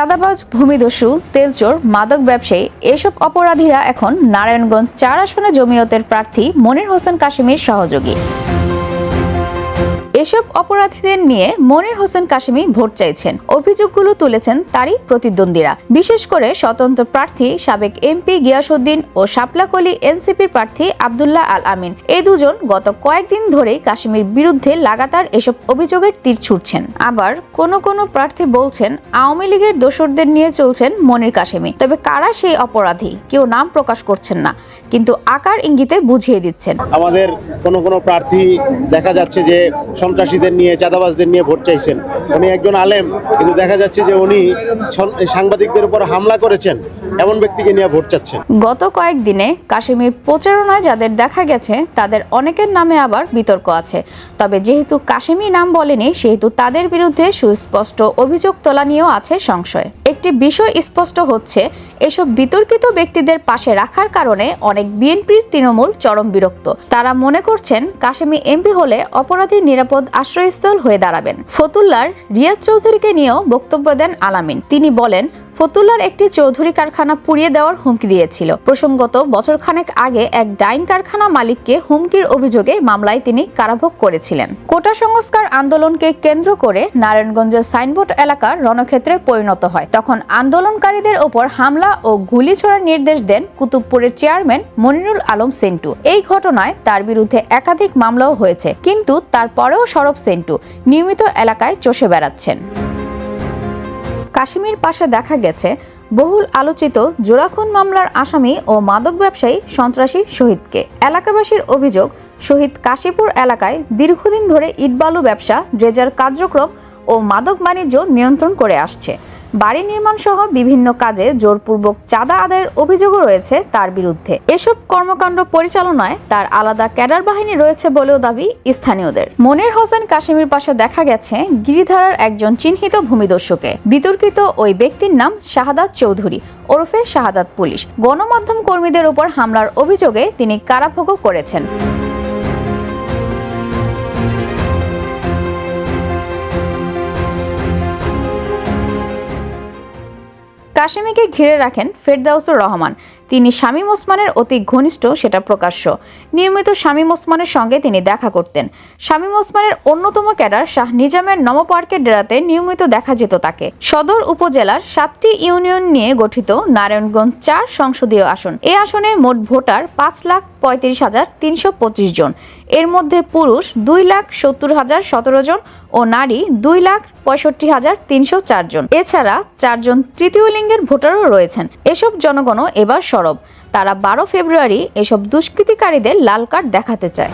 চাঁদাবাজ, ভূমিদস্যু, তেলচোর, মাদক ব্যবসায়ী এসব অপরাধীরা এখন নারায়ণগঞ্জ চার আসনে জমিয়তের প্রার্থী মনির হোসেন কাশিমের সহযোগী। এসব অপরাধীদের নিয়ে মনির হোসেন কাশিমি ভোট চাইছেন। অভিযোগগুলো তুলেছেন তারই প্রতিদ্বন্দ্বীরা। বিশেষ করে স্বতন্ত্র প্রার্থী সাবেক এমপি গিয়াসউদ্দিন ও শাপলাকলি এনসিপির প্রার্থী আবদুল্লাহ আল আমিন। এই দুজন গত কয়েকদিন ধরেই কাশ্মীর বিরুদ্ধে লাগাতার এসব অভিযোগের তীর ছুটছেন আবার কোন কোন প্রার্থী বলছেন, আওয়ামী লীগের দোসরদের নিয়ে চলছেন মনির কাশিমি। তবে কারা সেই অপরাধী? কেউ নাম প্রকাশ করছেন না, কিন্তু আকার ইঙ্গিতে বুঝিয়ে দিচ্ছেন। আমাদের কোন কোন প্রার্থী দেখা যাচ্ছে যে সন্ত্রাসীদের নিয়ে, চাঁদাবাজদের নিয়ে ভোট চাইছেন। উনি একজন আলেম, কিন্তু দেখা যাচ্ছে যে উনি সাংবাদিকদের উপর হামলা করেছেন, এমন ব্যক্তিকে নিয়ে ভোট চাচ্ছেন। গত কয়েকদিনে কাশ্মীর প্রচারণায় যাদের দেখা গেছে, তাদের অনেকের নামে আবার বিতর্ক আছে। তবে যেহেতু কাশ্মী নাম বলেনি, সেহেতু তাদের বিরুদ্ধে সুস্পষ্ট অভিযোগ তোলা নিয়েও আছে সংশয়। একটি বিষয় স্পষ্ট হচ্ছে এসব বিতর্কিত ব্যক্তিদের পাশে রাখার কারণে অনেক বিএনপির তৃণমূল চরম বিরক্ত। তারা মনে করছেন, কাশেমি এমপি হলে অপরাধী নিরাপদ আশ্রয়স্থল হয়ে দাঁড়াবেন। ফতুল্লার রিয়াজ চৌধুরীকে নিয়েও বক্তব্য দেন আলামিন। তিনি বলেন ফতুল্লার একটি চৌধুরী কারখানা পুড়িয়ে দেওয়ার হুমকি দিয়েছিল। প্রসঙ্গত, বছরখানেক আগে এক ডাইন কারখানা মালিককে হুমকির অভিযোগে মামলায় তিনি কারাভোগ করেছিলেন। কোটা সংস্কার আন্দোলনকে কেন্দ্র করে নারায়ণগঞ্জের সাইনবোর্ড এলাকা রণক্ষেত্রে পরিণত হয়। তখন আন্দোলনকারীদের ওপর হামলা ও গুলি ছোড়ার নির্দেশ দেন কুতুবপুরের চেয়ারম্যান মনিরুল আলম সেন্টু। এই ঘটনায় তার বিরুদ্ধে একাধিক মামলাও হয়েছে, কিন্তু তারপরেও সরব সেন্টু। নিয়মিত এলাকায় চষে বেড়াচ্ছেন। কাশ্মীর পাশে দেখা গেছে বহুল আলোচিত জোড়াখুন মামলার আসামি ও মাদক ব্যবসায়ী সন্ত্রাসী শহীদকে। এলাকাবাসীর অভিযোগ, শহীদ কাশীপুর এলাকায় দীর্ঘদিন ধরে ইটবালু ব্যবসা, ড্রেজার কার্যক্রম ও মাদক বাণিজ্য নিয়ন্ত্রণ করে আসছে। বাড়ি নির্মাণ সহ বিভিন্ন কাজে জোরপূর্বক চাঁদা আদায়ের অভিযোগও রয়েছে তার বিরুদ্ধে। এসব কর্মকাণ্ড পরিচালনায় তার আলাদা ক্যাডার বাহিনী রয়েছে বলেও দাবি স্থানীয়দের। মনির হোসেন কাশিমের পাশে দেখা গেছে গিরিধারার একজন চিহ্নিত ভূমিদস্যুকে। বিতর্কিত ওই ব্যক্তির নাম শাহাদাত চৌধুরী, ওরফে শাহাদাত পুলিশ। গণমাধ্যম কর্মীদের উপর হামলার অভিযোগে তিনি কারাভোগও করেছেন। কাশিমিকে ঘিরে রাখেন ফেরদাউসুর রহমান। তিনি শামীম ওসমানের অতি ঘনিষ্ঠ, সেটা প্রকাশ্য। নিয়মিত শামীম ওসমানের সঙ্গে তিনি দেখা করতেন। শামীম ওসমানের অন্যতম ক্যাডার শাহ নিজামের নমপার্কের ডেরাতে নিয়মিত দেখা যেত তাকে। সদর উপজেলার সাতটি ইউনিয়ন নিয়ে গঠিত নারায়ণগঞ্জ চার সংসদীয় আসন। এ আসনে মোট ভোটার পাঁচ লাখ পঁয়ত্রিশ হাজার তিনশো পঁচিশ জন। এর মধ্যে পুরুষ দুই লাখ সত্তর হাজার সতেরো জন ও নারী দুই লাখ পঁয়ষট্টি হাজার তিনশো চার জন। এছাড়া চারজন তৃতীয় লিঙ্গের ভোটারও রয়েছেন। এসব জনগণও এবার সরব। তারা বারো ফেব্রুয়ারি এসব দুষ্কৃতিকারীদের লাল কার্ড দেখাতে চায়।